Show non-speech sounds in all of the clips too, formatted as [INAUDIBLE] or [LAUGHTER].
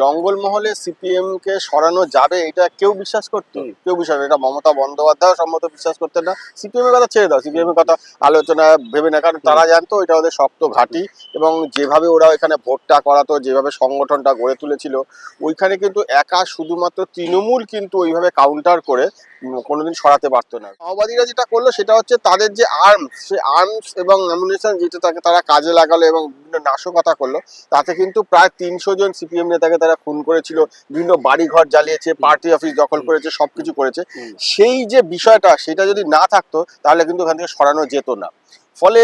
জঙ্গলমহলে CPM কে সরানো যাবে এটা কেউ বিশ্বাস করতো? কেউ বিশ্বাস এটা মমতা বন্দ্যোপাধ্যায় সম্মত বিশ্বাস করতেন না। সিপিএম এর কথা ছেড়ে দাও। সিপিএম এর কথা আলোচনা ভেবে না কারণ তারা জানতো এটা ওদের শক্ত ঘাঁটি এবং যেভাবে ওরা এখানে ভোটটা করাতো যেভাবে সংগঠনটা গড়ে তুলেছিল ওইখানে কিন্তু একা শুধুমাত্র তৃণমূল কিন্তু ওইভাবে কাউন্টার করে কোনোদিন সরাতে পারতো না। মাওবাদীরা যেটা করল সেটা হচ্ছে তাদের যে আর্মস সেই আর্মস এবং অ্যামুনেশন যেটা তাকে তারা কাজে লাগালো এবং বিভিন্ন নাশকতা করল তাতে কিন্তু প্রায় তিনশো জন সিপিএম নেতাকে তারা খুন করেছিল বিভিন্ন বাড়িঘর জ্বালিয়েছে পার্টি অফিস দখল করেছে সবকিছু করেছে। সেই যে বিষয়টা সেটা যদি না থাকতো তাহলে কিন্তু ওখান থেকে সরানো যেত না। ফলে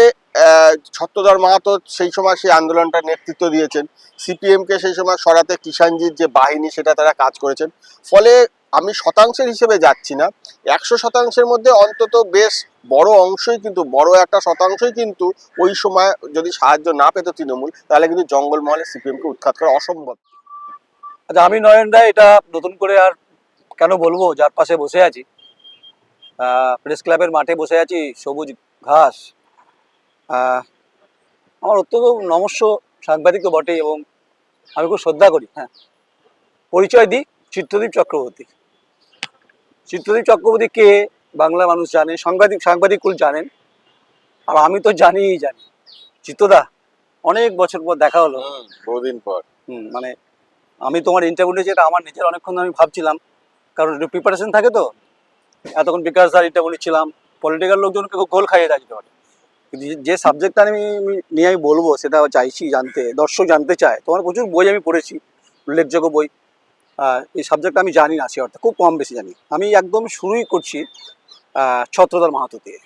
ছত্রধর মাহাতো সেই সময় সেই আন্দোলনটা নেতৃত্ব দিয়েছেন। সিপিএমকে সেই সময় সরাতে কিষাণজির যে বাহিনী সেটা তারা কাজ করেছেন। ফলে আমি শতাংশের হিসেবে যাচ্ছি না। একশো শতাংশের মধ্যে অন্তত বেশ বড় অংশই কিন্তু, বড় একটা শতাংশই কিন্তু ওই সময় যদি সাহায্য না পেত তৃণমূল, তাহলে কিন্তু জঙ্গলমহলে সিপিএম কে উৎখাত করা অসম্ভব। আচ্ছা আমি নয়ন রায় এটা নতুন করে আর কেন বলব? যার পাশে বসে আছি। প্রেস ক্লাবের মাঠে বসে আছি, সবুজ ঘাস। আমার অত্যন্ত নমস্য সাংবাদিক তো বটেই এবং আমি খুব শ্রদ্ধা করি হ্যাঁ। পরিচয় দিই চিত্রদীপ চক্রবর্তী। চিত্রদীপ চক্রবর্তী কে বাংলা মানুষ জানে সাংবাদিক সাংবাদিকুল জানেন আর আমি তো জানিই জানি। চিত্রদা অনেক বছর পর দেখা হলো। বহুদিন পর। হুম, মানে আমি তোমার ইন্টারভিউ নিয়েছি এটা আমার নিজের অনেকক্ষণ আমি ভাবছিলাম কারণ একটু প্রিপারেশন থাকে তো এতক্ষণ বিকাশ দার ইন্টারভিউ নিচ্ছিলাম পলিটিক্যাল লোকজনকে গোল খাইয়ে যেতে পারে কিন্তু যে- সাবজেক্টটা আমি নিয়ে আমি বলব সেটা চাইছি জানতে দর্শক জানতে চায় তোমার প্রচুর বই আমি পড়েছি উল্লেখযোগ্য বই। এই সাবজেক্ট আমি জানি না সে অর্থে খুব কম বেশি জানি। আমি একদম শুরুই করছি ছত্রধর মাহাতো দিয়ে।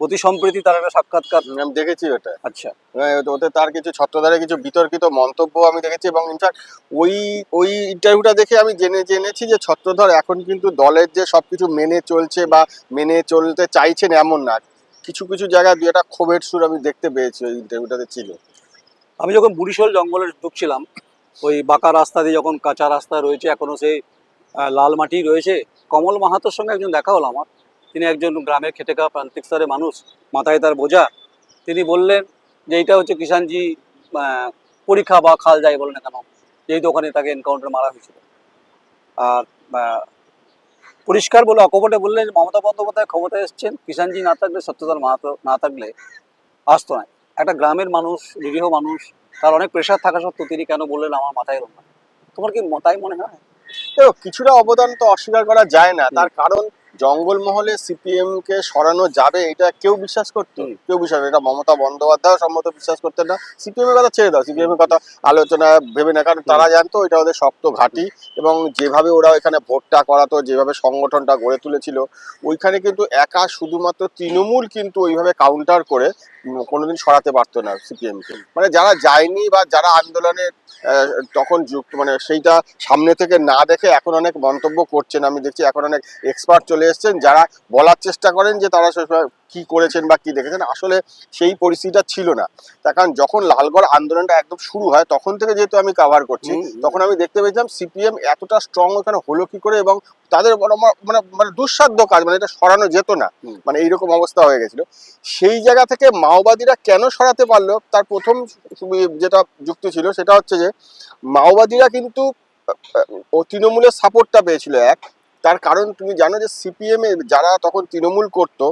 অতি সম্প্রতি তার একটা সাক্ষাৎকার। আমি দেখেছি ওটা। আচ্ছা। ওতে- ওতে তার কিছু ছত্রধারে কিছু বিতর্কিত মন্তব্য আমি দেখেছি এবং ইনফ্যাক্ট ওই ওই ইন্টারভিউটা দেখে আমি জেনে জেনেছি যে ছত্রধর এখন কিন্তু দলের যে সব কিছু মেনে চলছে বা মেনে চলতে চাইছেন এমন না। কিছু কিছু জায়গায় দু একটা ক্ষোভের সুর আমি দেখতে পেয়েছি ওই ইন্টারভিউটাতে ছিল। আমি যখন বুড়িশোল জঙ্গলে ঢুকছিলাম ওই বাঁকা রাস্তা দিয়ে যখন কাঁচা রাস্তা রয়েছে, এখনও সেই লাল মাটি রয়েছে। কমল মাহাতোর সঙ্গে একজন দেখা হলো আমার। তিনি একজন গ্রামের খেটে খাওয়া প্রান্তিক স্তরের মানুষ, মাথায় তার বোঝা। তিনি বললেন যে, এইটা হচ্ছে কিষাণজি পরীক্ষা বা খাল যাই বলে না কেন, যেহেতু ওখানে তাকে এনকাউন্টার মারা হয়েছিল। আর পরিষ্কার বলে অকপটে বললেন মমতা বন্দ্যোপাধ্যায় ক্ষমতায় এসছেন কিষাণজি না থাকলে সত্যতার মাহাতো, না থাকলে আসতো না। একটা গ্রামের মানুষ, নিরীহ মানুষ তার অনেক প্রেশার থাকা সত্ত্বেও তিনি কেন বললেন আমার মাথায় এলো না? তোমার কি তাই মনে হয়? দেখো কিছুটা অবদান তো অস্বীকার করা যায় না। তার কারণ জঙ্গলমহলে সিপিএম কে সরানো যাবে এটা কেউ বিশ্বাস করতো? কেউ বিশ্বাস এটা মমতা বন্দ্যোপাধ্যায় সম্মত বিশ্বাস করতেন না। সিপিএম এর কথা ছেড়ে দাও। সিপিএম এর কথা আলোচনা ভেবে না কারণ তারা জানতো এটা ওদের শক্ত ঘাঁটি এবং যেভাবে ওরা এখানে ভোটটা করাতো যেভাবে সংগঠনটা গড়ে তুলেছিল ওইখানে কিন্তু একা শুধুমাত্র তৃণমূল কিন্তু ওইভাবে কাউন্টার করে কোনোদিন সরাতে পারতো না সিপিএম কে মানে যারা যায়নি বা যারা আন্দোলনে তখন যুক্ত মানে সেইটা সামনে থেকে না দেখে এখন অনেক মন্তব্য করছেন। আমি দেখছি এখন অনেক এক্সপার্ট চলে এসেছেন যারা বলার চেষ্টা করেন যে তারা কি করেছেন বা কি দেখেছেন আসলে সেই পরিস্থিতিটা ছিল না তার কারণ যখন লালগড় আন্দোলনটা একদম শুরু হয় তখন থেকে যেহেতু আমি কাভার করছি। তখন আমি দেখতে পেয়েছিলাম সিপিএম এতটা স্ট্রং ওখানে হলো কি করে এবং তাদের মানে মানে দুঃসাধ্য কাজ মানে এটা সরানো যেত না। মানে এইরকম অবস্থা হয়ে গেছিল সেই জায়গা থেকে মাওবাদীরা কেন সরাতে পারল তার প্রথম যেটা যুক্তি ছিল সেটা হচ্ছে যে মাওবাদীরা কিন্তু তৃণমূলের সাপোর্টটা পেয়েছিল এক তার কারণ তুমি জানো যে সিপিএম এ যারা তখন তৃণমূল করতো,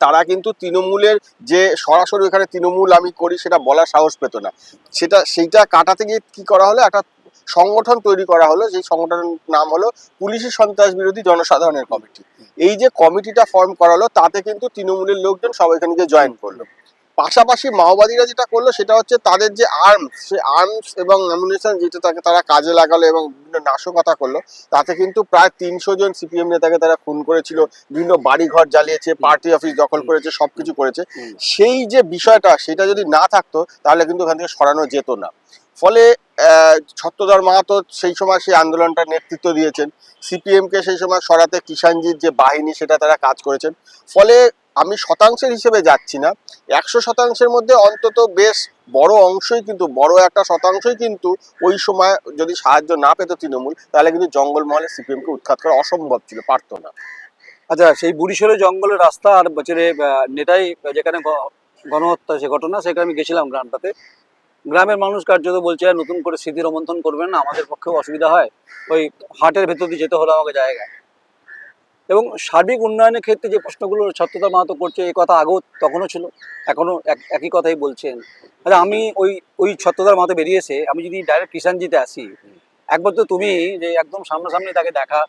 তারা কিন্তু তৃণমূলের যে সরাসরি এখানে তৃণমূল আমি করি সেটা বলার সাহস পেত না। সেটা, সেইটা কাটাতে গিয়ে কি করা হলো? একটা সংগঠন তৈরি করা হলো সেই সংগঠনের নাম হলো পুলিশের সন্ত্রাস বিরোধী জনসাধারণের কমিটি। এই যে কমিটিটা ফর্ম করা হলো তাতে কিন্তু তৃণমূলের লোকজন সব এখানে গিয়ে জয়েন করল। পাশাপাশি মাওবাদীরা যেটা করল সেটা হচ্ছে তাদের যে আর্মস সেই আর্মস এবং অ্যামুনেশন যেটা তাকে তারা কাজে লাগালো এবং বিভিন্ন নাশকতা করল তাতে কিন্তু প্রায় তিনশো জন সিপিএম নেতাকে তারা খুন করেছিল বিভিন্ন বাড়িঘর জ্বালিয়েছে পার্টি অফিস দখল করেছে সবকিছু করেছে। সেই যে বিষয়টা সেটা যদি না থাকতো তাহলে কিন্তু ওখান থেকে সরানো যেত না। ফলে ছত্রধর মাহাতো সেই সময় সেই আন্দোলনটা নেতৃত্ব দিয়েছেন। সিপিএমকে সেই সময় সরাতে কিষাণজির যে বাহিনী সেটা তারা কাজ করেছেন। ফলে আমি শতাংশের হিসেবে যাচ্ছি না। একশো শতাংশের মধ্যে অন্তত বেশ বড় অংশই কিন্তু, বড় একটা শতাংশই কিন্তু ওই সময় যদি সাহায্য না পেত তৃণমূল, তাহলে কিন্তু জঙ্গলমহলে সিপিএম কে উৎখাত করা অসম্ভব ছিল, পারতো না। আচ্ছা সেই বুড়িশোলে জঙ্গলের রাস্তা আর বছরে নেতাই যেখানে গণহত্যা, সে ঘটনা, সেখানে আমি গেছিলাম গ্রামটাতে। গ্রামের মানুষ কার্যত বলছে নতুন করে স্মৃতি রোমন্থন করবেন না, আমাদের পক্ষেও অসুবিধা হয়। ওই হাটের ভেতর দিয়ে যেতে হলো আমাকে জায়গায়। এবং সার্বিক উন্নয়নের ক্ষেত্রে যে প্রশ্নগুলো সত্যতা মাহাতো করছে এই কথা আগেও তখনও ছিল এখনও এক- একই কথাই বলছেন। আচ্ছা আমি ওই ওই সত্যতার মাথায় বেরিয়েছে, আমি যদি ডাইরেক্ট কিষানজিতে আসি, একবার তো তুমি যে একদম সামনাসামনি তাকে দেখা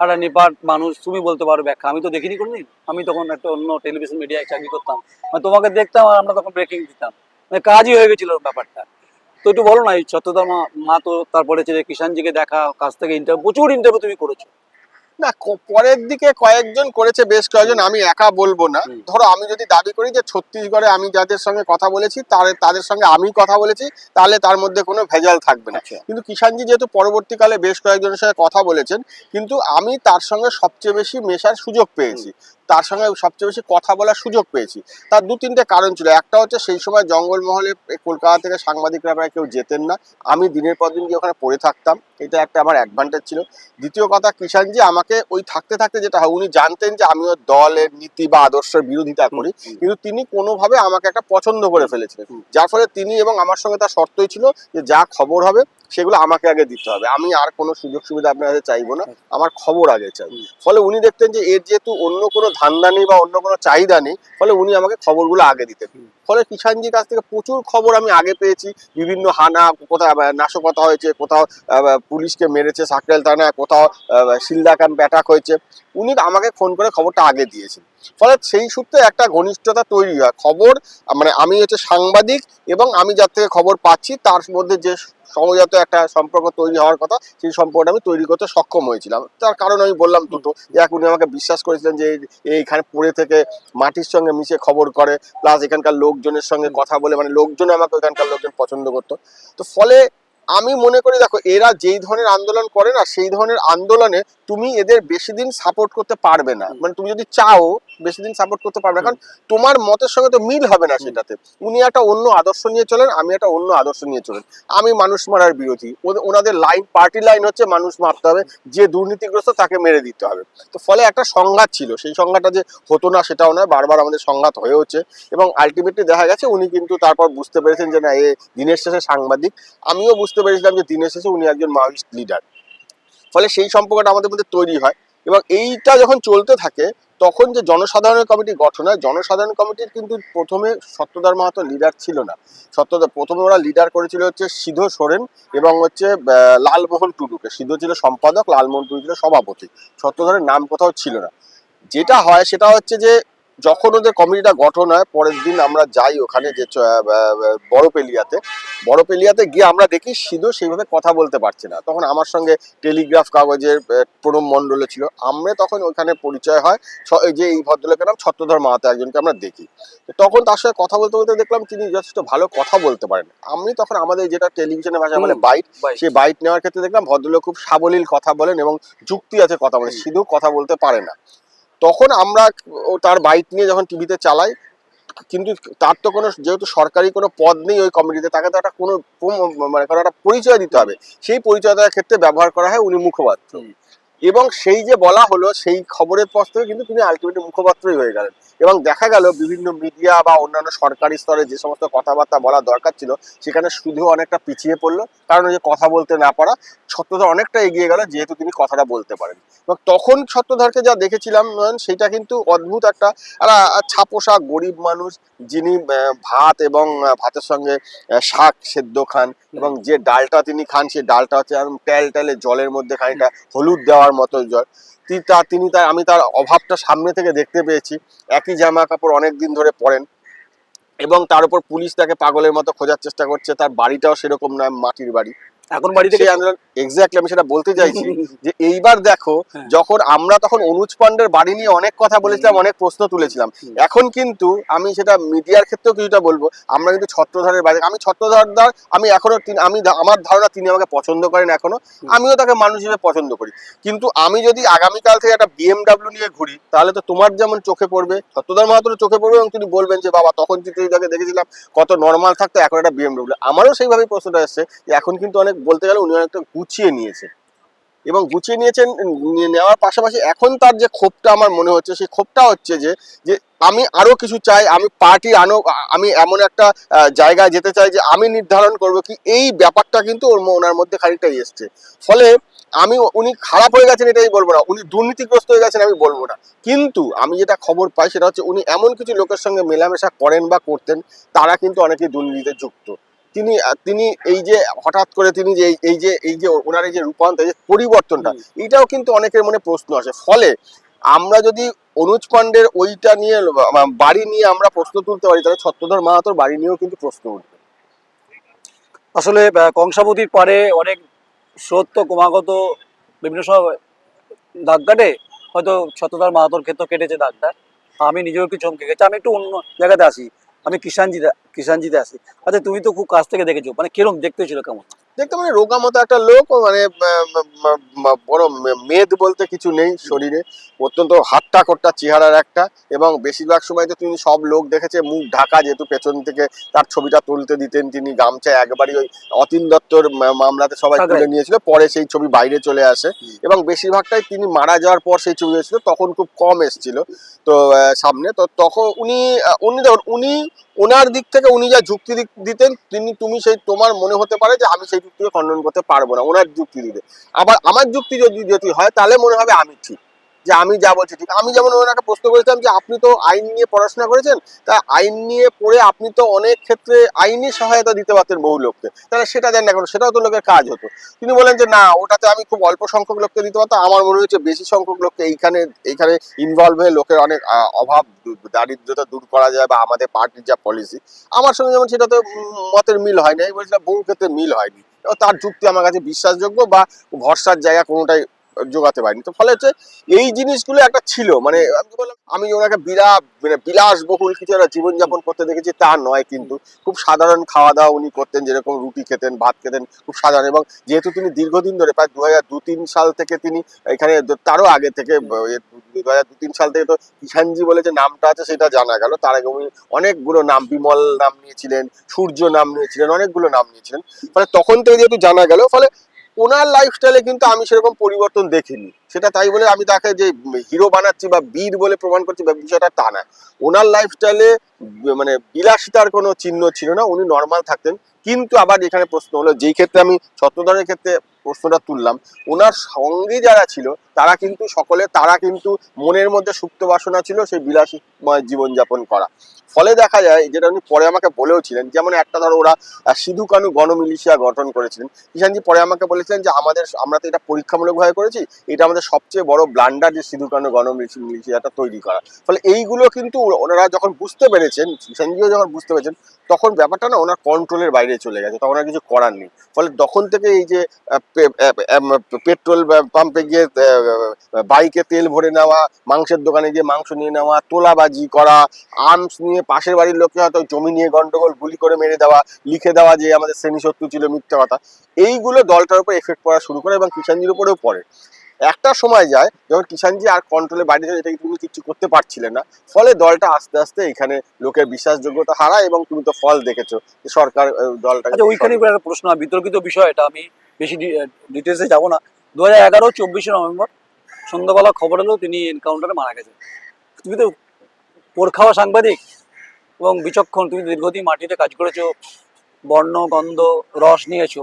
একটা নিপাট মানুষ, তুমি বলতে পারো ব্যাখ্যা, আমি তো দেখিনি কোনোদিন। আমি তখন একটা অন্য টেলিভিশন মিডিয়ায় চাকরি করতাম মানে তোমাকে দেখতাম আর আমরা তখন ব্রেকিং দিতাম মানে কাজই হয়ে গেছিল ব্যাপারটা। তো একটু বলো না, এই সত্যতা মা মা তো তারপরে হচ্ছে যে কিষানজিকে দেখা কাছ থেকে ইন্টারভিউ প্রচুর ইন্টারভিউ তুমি করেছ। না পরের দিকে কয়েকজন করেছে বেশ কয়েকজন আমি একা বলব না। ধরো আমি যদি দাবি করি যে ছত্তিশগড়ে আমি যাদের সঙ্গে কথা বলেছি তার তাদের সঙ্গে আমি কথা বলেছি তাহলে তার মধ্যে কোনো ভেজাল থাকবে না। আচ্ছা। কিন্তু কিষাণজি যেহেতু পরবর্তীকালে বেশ কয়েকজনের সঙ্গে কথা বলেছেন কিন্তু আমি তার সঙ্গে সবচেয়ে বেশি মেশার সুযোগ পেয়েছি। তার সঙ্গে সবচেয়ে বেশি কথা বলার সুযোগ পেয়েছি। তার দু তিনটে কারণ ছিল। একটা হচ্ছে সেই সময় জঙ্গলমহলে কলকাতা থেকে সাংবাদিকরা প্রায় কেউ যেতেন না। আমি দিনের পর দিন গিয়ে ওখানে পড়ে থাকতাম। এটা একটা আমার অ্যাডভান্টেজ ছিল। দ্বিতীয় কথা কিষানজি আমাকে ওই থাকতে থাকতে যেটা হয় উনি জানতেন যে আমি ওর দলের নীতি বা আদর্শের বিরোধিতা করি। কিন্তু তিনি কোনোভাবে আমাকে একটা পছন্দ করে ফেলেছিলেন। যার ফলে তিনি এবং আমার সঙ্গে তার শর্তই ছিল যে যা খবর হবে সেগুলো আমাকে আগে দিতে হবে। আমি আর কোনো সুযোগ সুবিধা আপনার কাছে চাইব না। আমার খবর আগে চাই। ফলে উনি দেখতেন যে এর যেহেতু অন্য কোনো ধান্দা নেই বা অন্য কোনো চাহিদা নেই ফলে উনি আমাকে খবরগুলো আগে দিতেন। ফলে কিষাণজির কাছ থেকে প্রচুর খবর আমি আগে পেয়েছি। বিভিন্ন হানা কোথাও নাশকতা হয়েছে, কোথাও পুলিশকে মেরেছে সাকরেল থানায়, কোথাও শিলদা ক্যাম্প অ্যাটাক হয়েছে। উনি আমাকে ফোন করে খবরটা আগে দিয়েছেন। ফলে সেই সূত্রে একটা ঘনিষ্ঠতা তৈরি হয়। খবর মানে আমি হচ্ছে সাংবাদিক এবং আমি যার থেকে খবর পাচ্ছি, তার মধ্যে যে সহজাত একটা সম্পর্ক তৈরি হওয়ার কথা, সেই সম্পর্কটা আমি তৈরি করতে সক্ষম হয়েছিলাম। তার কারণ আমি বললাম দুটো। এক, উনি আমাকে বিশ্বাস করেছিলেন যে এইখানে পড়ে থেকে মাটির সঙ্গে মিশে খবর করে প্লাস এখানকার লোকজনের সঙ্গে কথা বলে মানে লোকজন আমাকে ওখানকার লোকজন পছন্দ করতো। তো ফলে আমি মনে করি দেখো এরা যেই ধরনের আন্দোলন করে না সেই ধরনের আন্দোলনে তুমি এদের বেশি দিন সাপোর্ট করতে পারবে না। মানে তুমি যদি চাও বেশি দিন সাপোর্ট করতে পারবে না। কারণ তোমার মতের সঙ্গে তো মিল হবে না সেটাতে। উনি একটা অন্য আদর্শ নিয়ে চলেন আমি একটা অন্য আদর্শ নিয়ে চলেন। আমি মানুষ মারার বিরোধী। ওনাদের লাইন পার্টি লাইন হচ্ছে মানুষ মারতে হবে যে দুর্নীতিগ্রস্ত তাকে মেরে দিতে হবে। তো ফলে একটা সংঘাত ছিল। সেই সংঘাতটা যে হতো না সেটাও নয় বারবার আমাদের সংঘাত হয়ে হচ্ছে এবং আলটিমেটলি দেখা গেছে উনি কিন্তু তারপর বুঝতে পেরেছেন যে না এ দিনের শেষে সাংবাদিক। আমিও বুঝতে পেরেছিলাম যে দিনের শেষে উনি একজন মাওয়িস্ট লিডার ফলে সেই সম্পর্কটা আমাদের মধ্যে তৈরি হয় এবং এইটা যখন চলতে থাকে, তখন যে জনসাধারণ কমিটি গঠন হয়, জনসাধারণ কমিটির কিন্তু প্রথমে সত্যদার মাহাতো লিডার ছিল না। সত্যদা প্রথমে ওরা লিডার করেছিল হচ্ছে সিধ সোরেন এবং হচ্ছে লালমোহন টুডুকে। সিধ ছিল সম্পাদক, লালমোহন টুডু ছিল সভাপতি। সত্যধরের নাম কোথাও ছিল না। যেটা হয় সেটা হচ্ছে যে যখন ওদের কমিটিটা গঠন হয় পরের দিন আমরা যাই ওখানে যে বড় পেলিয়াতে বড় পেলিয়াতে গিয়ে আমরা দেখি সিধু সেইভাবে কথা বলতে পারছে না। তখন আমার সঙ্গে টেলিগ্রাফ কাগজের প্রণব মণ্ডল ছিল। আমরা তখন ওখানে পরিচয় হয় যে এই ভদ্রলোকের নাম ছত্রধর মাহাতো একজনকে আমরা দেখি। তখন তার সঙ্গে কথা বলতে বলতে দেখলাম তিনি যথেষ্ট ভালো কথা বলতে পারেন। আমি তখন আমাদের যেটা টেলিভিশনের ভাষা মানে। বাইট বাই সেই বাইট নেওয়ার ক্ষেত্রে দেখলাম ভদ্রলোক খুব সাবলীল কথা বলেন এবং যুক্তি আছে কথা বলেন। শুধু কথা বলতে পারে না। তখন আমরা তার বাইক নিয়ে যখন টিভিতে চালাই, কিন্তু তার তো কোনো, যেহেতু সরকারি কোনো পদ নেই ওই কমিটিতে তাকে তো একটা কোনো মানে কারও একটা পরিচয় দিতে হবে সেই পরিচয় দেওয়ার ক্ষেত্রে ব্যবহার করা হয় উনি মুখপাত্র। এবং সেই যে বলা হলো, সেই খবরের পর থেকে কিন্তু তিনি আলটিমেটলি মুখপাত্রই হয়ে গেলেন। এবং দেখা গেল বিভিন্ন মিডিয়া বা অন্যান্য সরকারি স্তরে যে সমস্ত কথাবার্তা বলা দরকার ছিল, সেখানে শুধু অনেকটা পিছিয়ে পড়ল। কারণ ওই যে কথা বলতে না পারা সত্যধর অনেকটা এগিয়ে গেল, যেহেতু তিনি কথাটা বলতে পারেন। এবং তখন সত্যধরকে যা দেখেছিলাম সেটা কিন্তু অদ্ভুত একটা ছাপোষা গরিব মানুষ যিনি ভাত এবং ভাতের সঙ্গে শাক সেদ্ধ খান এবং যে ডালটা তিনি খান, সেই ডালটা হচ্ছে টেল টেলে জলের মধ্যে খানিকটা হলুদ দেওয়ার মতো জয় তিনি তা- তিনি তার আমি তার অভাবটা সামনে থেকে দেখতে পেয়েছি। একই জামা কাপড় অনেক দিন ধরে পরেন এবং তার উপর পুলিশ তাকে পাগলের মতো খোঁজার চেষ্টা করছে। তার বাড়িটাও সেরকম নয়, মাটির বাড়ি। এখন বাড়ি থেকে এক্স্যাক্টলি আমি সেটা বলতে চাইছি [LAUGHS] যে এইবার দেখো হ্যাঁ। যখন আমরা তখন অনুজ পান্ডের বাড়ি নিয়ে অনেক কথা বলেছিলাম অনেক প্রশ্ন তুলেছিলাম। এখন কিন্তু আমি সেটা মিডিয়ার ক্ষেত্রেও কিছুটা বলব আমরা কিন্তু ছত্রধরের বাড়ি আমি ছত্রধরদার আমি এখনও আমি আমার ধারণা তিনি আমাকে পছন্দ করেন এখনও আমিও তাকে মানুষ হিসেবে পছন্দ করি। কিন্তু আমি যদি আগামীকাল থেকে একটা বিএমডাব্লিউ নিয়ে ঘুরি তাহলে তো তোমার যেমন চোখে পড়বে ছত্রধর মাহাতোর চোখে পড়বে এবং তিনি বলবেন যে বাবা তখন তুই তাকে দেখেছিলাম কত নর্মাল থাকতো এখন একটা বিএমডাব্লিউ আমারও সেইভাবেই প্রশ্নটা এসছে যে এখন কিন্তু অনেক বলতে গেলে উনি অনেকটা গুছিয়ে নিয়েছে। এবং গুছিয়ে নিয়েছেন, নিয়ে নেওয়ার পাশাপাশি এখন তার যে ক্ষোভটা আমার মনে হচ্ছে, সেই ক্ষোভটা হচ্ছে যে যে আমি আরও কিছু চাই, আমি পার্টি আনো আমি এমন একটা জায়গায় যেতে চাই যে আমি নির্ধারণ করব কি এই ব্যাপারটা কিন্তু ওর ওনার মধ্যে খানিকটা এসছে। ফলে আমি উনি খারাপ হয়ে গেছেন এটাই বলব না, উনি দুর্নীতিগ্রস্ত হয়ে গেছেন আমি বলব না। কিন্তু আমি যেটা খবর পাই সেটা হচ্ছে উনি এমন কিছু লোকের সঙ্গে মেলামেশা করেন বা করতেন, তারা কিন্তু অনেকে দুর্নীতিতে যুক্ত। তিনি তিনি এই যে হঠাৎ করে তিনি যে এই- যে এই যে ওনার এই যে রূপান্তর এই যে পরিবর্তনটা এটাও কিন্তু অনেকের মনে প্রশ্ন আসে। ফলে আমরা যদি অনুজ পান্ডের ওইটা নিয়ে বাড়ি নিয়ে আমরা প্রশ্ন তুলতে পারি তাহলে ছত্রধর মাহাতোর বাড়ি নিয়েও কিন্তু প্রশ্ন উঠবে। আসলে কংসাবতীর পারে অনেক স্রোত তো ক্রমাগত বিভিন্ন সব দাগ কাটে হয়তো ছত্রধর মাহাতোর ক্ষেত্রে কেটেছে দাগটা আমি নিজেও একটু চমকে গেছি। আমি একটু অন্য জায়গাতে আসি। আমি কিষানজিতে কিষানজিতে আসি আচ্ছা তুমি তো খুব কাছ থেকে দেখেছ। মানে কিরম দেখতে ছিল কেমন? দেখতে মানে রোগা মতো একটা লোক মানে বড় মেদ বলতে কিছু নেই শরীরে। অত্যন্ত হাট্টা কট্টা চেহারার একটা এবং বেশিরভাগ সময় তো তিনি সব লোক দেখেছে মুখ ঢাকা যেহেতু পেছন থেকে তার ছবিটা তুলতে দিতেন তিনি গামছা একবারই ওই অতীন দত্তর মামলাতে সবাই তুলে নিয়েছিল পরে সেই ছবি বাইরে চলে আসে। এবং বেশিরভাগটাই তিনি মারা যাওয়ার পর সেই ছবি এসেছিল তখন খুব কম এসেছিল। তো সামনে তো তখন উনি উনি দেখুন উনি ওনার দিক থেকে উনি যা যুক্তি দিতেন, তিনি, তুমি সেই তোমার মনে হতে পারে যে আমি সেই যুক্তিকে খণ্ডন করতে পারব না, ওনার যুক্তি দিতে। আবার আমার যুক্তি যদি যদি হয়, তাহলে মনে হবে আমি ঠিক। যে আমি যা বলছি, ঠিক? আমি যেমন ওনাকে প্রশ্ন করেছিলাম যে, আপনি তো আইন নিয়ে পড়াশোনা করেছেন, তা আইন নিয়ে পড়ে আপনি তো অনেক ক্ষেত্রে আইনি সহায়তা দিতে পারতেন বহু লোককে। তাহলে সেটা দেন না কেন? সেটাও তো লোকের কাজ হতো। তিনি বলেন যে, না, ওটাতে আমি খুব অল্প সংখ্যক লোককে দিতে পারতাম। আমার মনে হচ্ছে বেশি সংখ্যক লোককে এইখানে এইখানে ইনভলভ হয়ে লোকের অনেক অভাব দারিদ্রতা দূর করা যায় বা আমাদের পার্টির যা পলিসি আমার সঙ্গে যেমন সেটা তো মতের মিল হয়নি আমি বলছিলাম, বহু ক্ষেত্রে মিল হয়নি। তার যুক্তি আমার কাছে বিশ্বাসযোগ্য বা ভরসার জায়গা কোনোটাই জোগাতে পারিনি। তো ফলে হচ্ছে এই জিনিসগুলো একটা ছিল মানে আমি ওনাকে বিরা মানে বিলাসবহুল কিছু একটা জীবনযাপন করতে দেখেছি, তা নয় কিন্তু খুব সাধারণ খাওয়া দাওয়া উনি করতেন, যেরকম রুটি খেতেন, ভাত খেতেন, খুব সাধারণ এবং যেহেতু তিনি দীর্ঘদিন ধরে, প্রায় দু হাজার দু তিন সাল থেকে তিনি এখানে, তারও আগে থেকে দু হাজার দু তিন সাল থেকে তো কিষানজি বলে যে নামটা আছে সেটা জানা গেল। তার আগে উনি অনেকগুলো নাম, বিমল নাম নিয়েছিলেন, সূর্য নাম নিয়েছিলেন, অনেকগুলো নাম নিয়েছিলেন। ফলে তখন থেকে যেহেতু জানা গেল, ফলে ওনার লাইফস্টাইলে কিন্তু আমি সেরকম পরিবর্তন দেখিনি। সেটা তাই বলে আমি তাকে যে হিরো বানাচ্ছি বা বীর বলে প্রমাণ করছি বিষয়টা তা না। ওনার লাইফস্টাইলে মানে বিলাসিতার কোনো চিহ্ন ছিল না, উনি নর্মাল থাকতেন। কিন্তু আবার এখানে প্রশ্ন হলো যেই ক্ষেত্রে আমি ছত্রধরের ক্ষেত্রে প্রশ্নটা তুললাম, ওনার সঙ্গে যারা ছিল, তারা কিন্তু সকলে, তারা কিন্তু মনের মধ্যে সুপ্ত বাসনা ছিল সেই বিলাসীময় জীবনযাপন করা। ফলে দেখা যায়, যেটা উনি পরে আমাকে বলেও ছিলেন যেমন একটা ধরো ওরা সিধু কানু গণমিলিশিয়া গঠন করেছিলেন। কিষানজি পরে আমাকে বলেছিলেন যে, আমাদের, আমরা তো এটা পরীক্ষামূলকভাবে করেছি, এটা আমাদের সবচেয়ে বড় ব্লান্ডার যে সিধু কানু গণমিলিশিয়াটা তৈরি করা। ফলে এইগুলো কিন্তু ওনারা যখন বুঝতে পেরেছেন কিষানজিও যখন বুঝতে পেরেছেন, তখন ব্যাপারটা না ওনার কন্ট্রোলের বাইরে চলে গেছে, তখন আর কিছু করার নেই। ফলে তখন থেকে এই যে পেট্রোল পাম্পে গিয়ে বাইকে তেল ভরে নেওয়া, মাংসের দোকানে গিয়ে মাংস নিয়ে নেওয়া, তোলাবাজি করা আর্মস নিয়ে পাশের বাড়ির লোককে হয়তো জমি নিয়ে গন্ডগোল, গুলি করে মেরে দেওয়া, লিখে দেওয়া যে আমাদের শ্রেণি শত্রু ছিল মিথ্যা কথা, এইগুলো দলটার উপর এফেক্ট পড়া শুরু করে এবং কিষানজির উপরেও পড়ে। একটা সময় যায় যখন কিষাণজি আর কন্ট্রোলে বাইরে যায় এটাকে তুমি কিছু করতে পারছিলেন না। ফলে দলটা আস্তে আস্তে এখানে লোকের বিশ্বাসযোগ্যতা হারায় এবং তুমি তো ফল দেখেছ যে সরকার আহ, দলটাকে আচ্ছা ওইখানে একটা প্রশ্ন বিতর্কিত বিষয় এটা আমি বেশি ডিটেলসে যাব না। দু হাজার এগারো চব্বিশে নভেম্বর সন্ধ্যাবেলা খবর এলো তিনি এনকাউন্টারে মারা গেছেন। তুমি তো পোর খাওয়া সাংবাদিক এবং বিচক্ষণ তুমি দীর্ঘদিন মাটিতে কাজ করেছ বর্ণ গন্ধ রস নিয়েছো।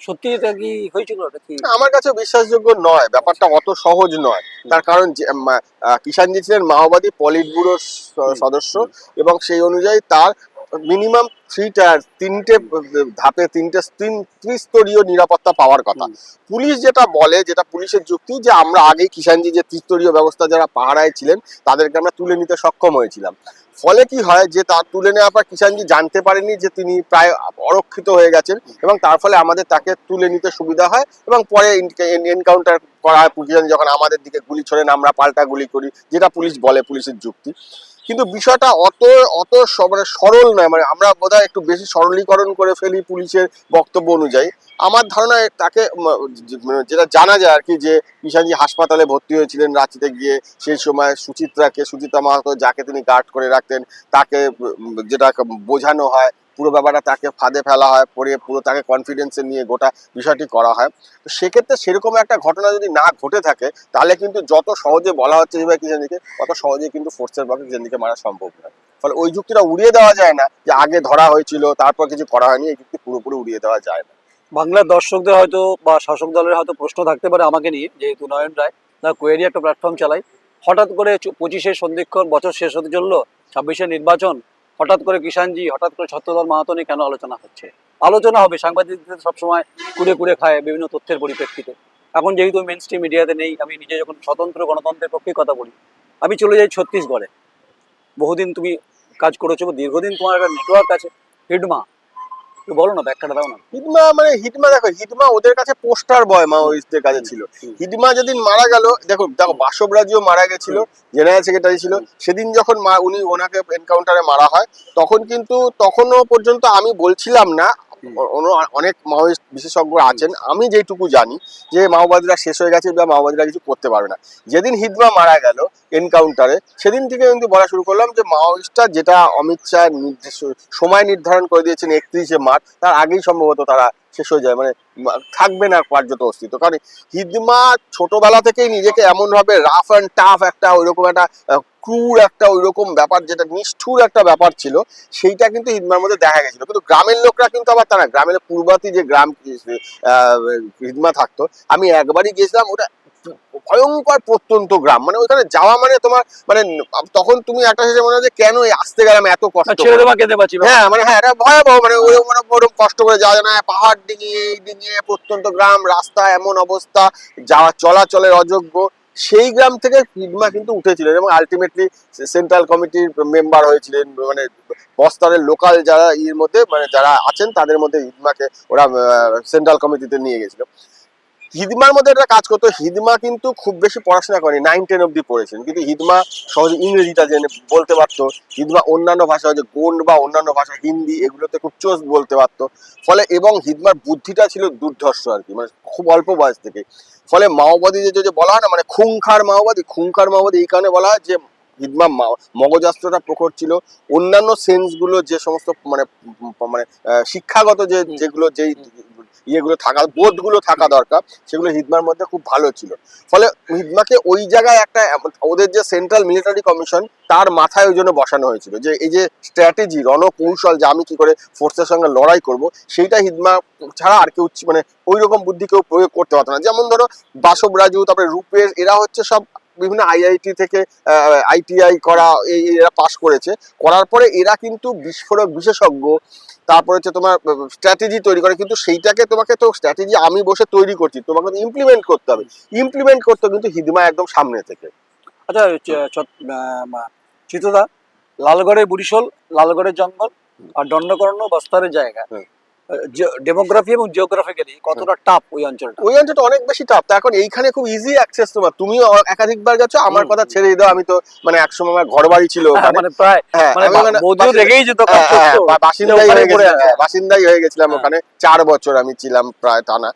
সত্যি এটা কি হয়েছিল কি আমার কাছে বিশ্বাসযোগ্য নয় ব্যাপারটা অত সহজ নয়। তার কারণ কিষানজি ছিলেন মাওবাদী পলিট ব্যুরোর সদস্য এবং সেই অনুযায়ী তার মিনিমাম থ্রি টায়ার তিনটে ধাপে তিনটে তিন ত্রিস্তরীয় নিরাপত্তা পাওয়ার কথা। পুলিশ যেটা বলে যেটা পুলিশের যুক্তি যে আমরা আগেই কিষানজি যে ত্রিস্তরীয় ব্যবস্থা যারা পাহারায় ছিলেন তাদেরকে আমরা তুলে নিতে সক্ষম হয়েছিলাম। ফলে কি হয় যে তার তুলে নেওয়ার পর কিষাণজি জানতে পারেনি যে তিনি প্রায় অরক্ষিত হয়ে গেছেন এবং তার ফলে আমাদের তাকে তুলে নিতে সুবিধা হয় এবং পরে এনকাউন্টার করা হয় পুলিশ যখন আমাদের দিকে গুলি ছোড়েন আমরা পাল্টা গুলি করি, যেটা পুলিশ বলে পুলিশের যুক্তি। কিন্তু বিষয়টা অত অত মানে সরল নয় মানে আমরা বোধহয় একটু বেশি সরলীকরণ করে ফেলি পুলিশের বক্তব্য অনুযায়ী। আমার ধারণা তাকে মানে যেটা জানা যায় আর কি, যে কিষানজি হাসপাতালে ভর্তি হয়েছিলেন রাঁচিতে গিয়ে, সেই সময় সুচিত্রাকে, সুচিত্রা মাহাতো যাকে তিনি গার্ড করে রাখতেন, তাকে যেটা বোঝানো হয়, পুরো ব্যাপারটা তাকে ফাঁদে ফেলা হয় পরে পুরো তাকে কনফিডেন্সে নিয়ে গোটা বিষয়টি করা হয়। তো সেক্ষেত্রে সেরকম একটা ঘটনা যদি না ঘটে থাকে, তাহলে কিন্তু যত সহজে বলা হচ্ছে যেভাবে কিষানজিকে তত সহজে কিন্তু ফোর্সের পক্ষে কিষানজিকে মারা সম্ভব নয়। ফলে ওই যুক্তিটা উড়িয়ে দেওয়া যায় না যে, আগে ধরা হয়েছিল, তারপর কিছু করা হয়নি, এই যুক্তি পুরোপুরি উড়িয়ে দেওয়া যায় না। বাংলার দর্শকদের হয়তো বা শাসক দলের হয়তো প্রশ্ন থাকতে পারে আমাকে নিয়ে, যেহেতু নয়ন রায় তার কোয়েরি একটা প্ল্যাটফর্ম চালাই হঠাৎ করে পঁচিশে সন্ধিক্ষণ, বছর শেষ হতে চলল, ছাব্বিশে নির্বাচন, হঠাৎ করে কিষাণজি, হঠাৎ করে ছত্রদল মাহাতো নিয়ে কেন আলোচনা হচ্ছে? আলোচনা হবে, সাংবাদিকদের সবসময় কুড়ে কুড়ে খায় বিভিন্ন তথ্যের পরিপ্রেক্ষিতে। এখন যেহেতু মেন স্ট্রিম মিডিয়াতে নেই, আমি নিজে যখন স্বতন্ত্র গণতন্ত্রের পক্ষে কথা বলি, আমি চলে যাই ছত্তিশগড়ে। বহুদিন তুমি কাজ করেছ, দীর্ঘদিন তোমার একটা নেটওয়ার্ক আছে হিডমা বলো না ব্যাখ্যাটা দাও না। হিটমা মানে হিটমা দেখো হিটমা ওদের কাছে পোস্টার বয় মাওয়িস্টদের কাছে ছিল। হিটমা যেদিন মারা গেল দেখো দেখো বাসবরাজিও মারা গেছিল জেনারেল সেক্রেটারি ছিল। সেদিন যখন মা- উনি ওনাকে এনকাউন্টারে মারা হয় তখন কিন্তু তখনও পর্যন্ত আমি বলছিলাম না অনেক মাওয়িস্ট বিশেষজ্ঞ আছেন। আমি যেটুকু জানি যে মাওবাদীরা শেষ হয়ে গেছে বা মাওবাদীরা কিছু করতে পারবে না। যেদিন হিদবা মারা গেল এনকাউন্টারে, সেদিন থেকে কিন্তু বলা শুরু করলাম যে মাওয়িস্টরা যেটা অমিত শাহ সময় নির্ধারণ করে দিয়েছেন একত্রিশে মার্চ, তার আগেই সম্ভবত তারা শেষ হয়ে যায় মানে থাকবে না কার্যত অস্তিত্ব। কারণ হিদমা ছোটবেলা থেকেই নিজেকে এমন ভাবে রাফ অ্যান্ড টাফ একটা ওইরকম একটা ক্রুর একটা ওইরকম ব্যাপার, যেটা নিষ্ঠুর একটা ব্যাপার ছিল, সেইটা কিন্তু হিদমার মধ্যে দেখা গেছিল। কিন্তু গ্রামের লোকরা কিন্তু আবার তা না, গ্রামের পূর্বাতি যে গ্রাম হিদমা থাকতো, আমি একবারই গেছিলাম ওটা ভয়ঙ্কর প্রত্যন্ত গ্রাম। মানে ওখানে যাওয়া মানে তোমার মানে তখন তুমি একটা শেষে মনে হয় যে কেন আসতে গেলাম এত কষ্ট ছেড়ে? দেওয়া কেঁদে পাচ্ছি হ্যাঁ মানে হ্যাঁ এটা ভয়াবহ মানে ওরকম মানে ওরকম কষ্ট করে যাওয়া যায় না। পাহাড় ডিঙিয়ে এই ডিঙিয়ে প্রত্যন্ত গ্রাম রাস্তা এমন অবস্থা যাওয়া চলাচলের অযোগ্য। সেই গ্রাম থেকে হিডমা কিন্তু উঠেছিলেন এবং আলটিমেটলি সেন্ট্রাল কমিটির মেম্বার হয়েছিলেন মানে বস্তারের লোকাল যারা এর মধ্যে মানে যারা আছেন তাদের মধ্যে হিদমাকে ওরা সেন্ট্রাল কমিটিতে নিয়ে গেছিল। হিদমার মধ্যে একটা কাজ করতো, হিদমা কিন্তু খুব বেশি পড়াশোনা করেনি নাইন টেন অব্দি পড়েছেন কিন্তু হিদমা সহজে ইংরেজিটা জেনে বলতে পারতো, হিদমা অন্যান্য ভাষা যে গোন্ড বা অন্যান্য ভাষা, হিন্দি, এগুলোতে খুব চোস বলতে পারতো। ফলে এবং হিদমার বুদ্ধিটা ছিল দুর্ধর্ষ আর কি মানে খুব অল্প বয়স থেকে। ফলে মাওবাদী যে বলা হয় না মানে খুংখার মাওবাদী খুংখার মাওবাদী, এই কারণে বলা হয় যে হিদমা মগজাস্ত্রটা প্রখর ছিল। অন্যান্য সেন্সগুলো যে সমস্ত মানে মানে শিক্ষাগত যে যেগুলো যেই ইয়েগুলো থাকা, বোধগুলো থাকা দরকার, সেগুলো হিদমার মধ্যে খুব ভালো ছিল। ফলে হিদমাকে ওই জায়গায় একটা ওদের যে সেন্ট্রাল মিলিটারি কমিশন তার মাথায় ওই জন্য বসানো হয়েছিল যে, এই যে স্ট্র্যাটেজি রণকৌশল, যে আমি কি করে ফোর্সের সঙ্গে লড়াই করব, সেইটা হিদমা ছাড়া আর কেউ মানে ওই রকম বুদ্ধি কেউ প্রয়োগ করতে পারতো না। যেমন ধরো বাসব রাজু তারপরে রূপেশ, এরা হচ্ছে সব বিভিন্ন আইআইটি থেকে আইটিআই করা এই এরা পাশ করেছে। করার পরে এরা কিন্তু বিস্ফোরক বিশেষজ্ঞ তারপরে হচ্ছে তোমার স্ট্র্যাটেজি তৈরি করে। কিন্তু সেইটাকে তোমাকে তো স্ট্র্যাটেজি আমি বসে তৈরি করছি তোমাকে ইমপ্লিমেন্ট করতে হবে। ইমপ্লিমেন্ট করতে কিন্তু হিদমা একদম সামনে থেকে। আচ্ছা চ- চ- আহ, মা- চিত্তদা লালগড়ের বুড়িশোল লালগড়ের জঙ্গল আর দণ্ডকরণ্য বস্তারের জায়গা। হুম। ডেমোগ্রাফি এবং জিওগ্রাফিক্যালি কতটা টাপ ওই অঞ্চলটা? ওই অঞ্চলটা অনেক বেশি টাফ তো এখন এইখানে খুব ইজি অ্যাক্সেস তোমার। তুমিও একাধিকবার গেছো আমার কথা ছেড়ে দাও। আমি তো মানে একসময় আমার ঘর বাড়ি ছিল হ্যাঁ, মানে প্রায় হ্যাঁ মানে রেগেই যেত হ্যাঁ, হ্যাঁ, বাসিন্দাই হয়ে গেছিলাম হ্যাঁ, বাসিন্দাই হয়ে গেছিলাম হ্যাঁ। ওখানে। চার বছর আমি ছিলাম প্রায় টানা।